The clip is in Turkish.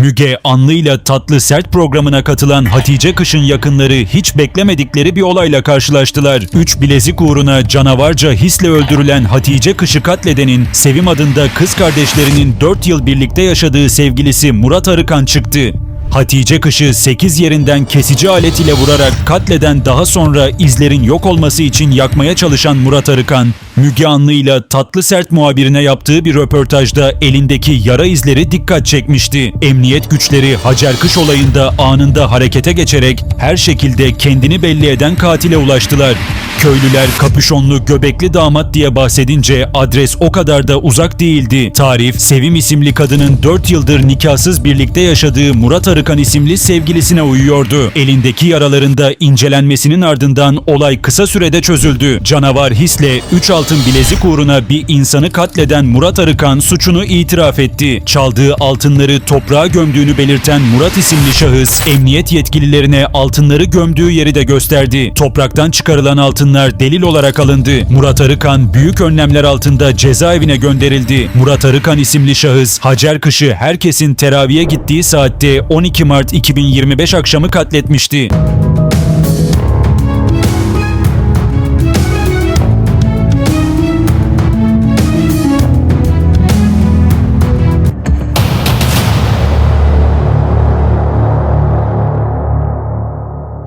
Müge Anlı'yla Tatlı Sert programına katılan Hatice Kış'ın yakınları hiç beklemedikleri bir olayla karşılaştılar. Üç bilezik uğruna canavarca hisle öldürülen Hatice Kış'ı katledenin Sevim adında kız kardeşlerinin 4 yıl birlikte yaşadığı sevgilisi Murat Arıkan çıktı. Hatice Kış'ı 8 yerinden kesici alet ile vurarak katleden daha sonra izlerin yok olması için yakmaya çalışan Murat Arıkan, Müge Anlı'yla Tatlı Sert muhabirine yaptığı bir röportajda elindeki yara izleri dikkat çekmişti. Emniyet güçleri Hacer Kış olayında anında harekete geçerek her şekilde kendini belli eden katile ulaştılar. Köylüler kapüşonlu göbekli damat diye bahsedince adres o kadar da uzak değildi. Tarif, Sevim isimli kadının 4 yıldır nikahsız birlikte yaşadığı Murat Arıkan isimli sevgilisine uyuyordu. Elindeki yaralarında incelenmesinin ardından olay kısa sürede çözüldü. Canavar hisle 3 altın bilezik uğruna bir insanı katleden Murat Arıkan suçunu itiraf etti. Çaldığı altınları toprağa gömdüğünü belirten Murat isimli şahıs emniyet yetkililerine altınları gömdüğü yeri de gösterdi. Topraktan çıkarılan altınlar delil olarak alındı. Murat Arıkan büyük önlemler altında cezaevine gönderildi. Murat Arıkan isimli şahıs Hacer Kış'ı herkesin teraviye gittiği saatte 12 Mart 2025 akşamı katletmişti.